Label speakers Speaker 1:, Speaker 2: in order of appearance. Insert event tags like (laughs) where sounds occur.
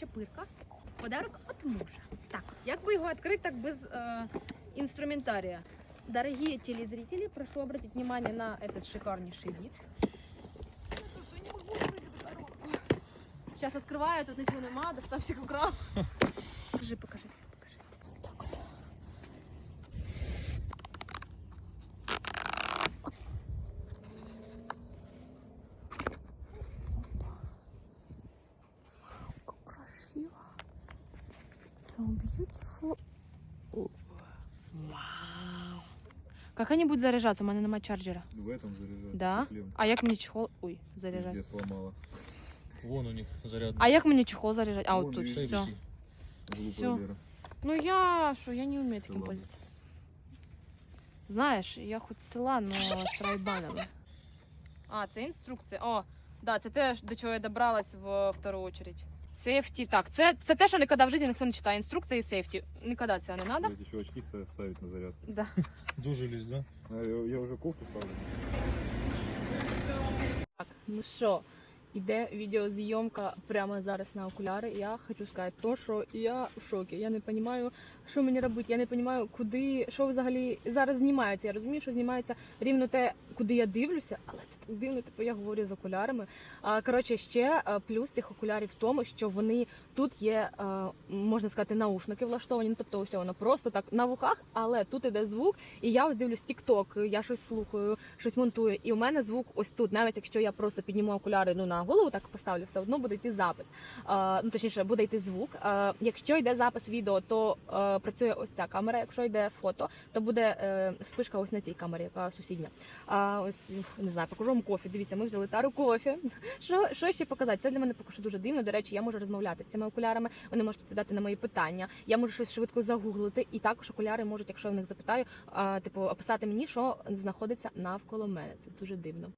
Speaker 1: чепирка. Подарок от мужа. Так, як би його відкрити так без е, інструментарія? Дорогие телезрители, прошу обратить внимание на этот шикарнейший вид. Сейчас открываю, тут ничего нема, доставщик украл. (laughs) Покажи, покажи все, So beautiful. Вау. Как они будут заряжаться? У мене немає чарджера.
Speaker 2: В этом заряжать.
Speaker 1: Да? А як мені чехол? Ой, заряджати.
Speaker 2: Везде сломала.
Speaker 3: Вон у них заряд.
Speaker 1: А як мені чехол заряджати? А,
Speaker 2: Вон
Speaker 1: от тут
Speaker 2: висить.
Speaker 1: все.
Speaker 2: Глупая
Speaker 1: Всё.
Speaker 2: Лера.
Speaker 1: Ну я що, я не вмію
Speaker 2: Це
Speaker 1: таким
Speaker 2: ладно.
Speaker 1: пользоваться. Знаєш, я хоч з села, но з райбанами. А, це інструкція. О, да, це те, до чого я добралась в втору очередь. Сейфті. Так, це, це те, що ніколи в житті ніхто не читає. Інструкції сейфті. Ніколи цього не треба.
Speaker 2: Блядь, еще очки ста- ставить на зарядку.
Speaker 1: Да.
Speaker 3: Дужились, да?
Speaker 2: А, Я, я уже кофту ставлю.
Speaker 1: Так, ну що, іде відеозйомка прямо зараз на окуляри. Я хочу сказати то, що я в шокі. Я не розумію, що мені робити. Я не розумію, куди що взагалі зараз знімається. Я розумію, що знімається рівно те, куди я дивлюся, але це так дивно, типу я говорю з окулярами. А коротше, ще е, плюс цих окулярів в тому, що вони тут є, е, можна сказати, наушники влаштовані. Ну, тобто, ось воно просто так на вухах, але тут іде звук, і я ось дивлюсь TikTok, я щось слухаю, щось монтую, і у мене звук ось тут. Навіть якщо я просто підніму окуляри ну на голову, так поставлю, все одно буде йти запис. Е, ну точніше, буде йти звук. Е, якщо йде запис відео, то е, працює ось ця камера. Якщо йде фото, то буде вспишка ось на цій камері, яка сусідня. Ось не знаю, покажу вам кофі. Дивіться, ми взяли тару кофі. (laughs) Що, що ще показати? Це для мене поки що дуже дивно. До речі, я можу розмовляти з цими окулярами. Вони можуть відповідати на мої питання. Я можу щось швидко загуглити, і також окуляри можуть, якщо я в них запитаю, типу описати мені, що знаходиться навколо мене. Це дуже дивно.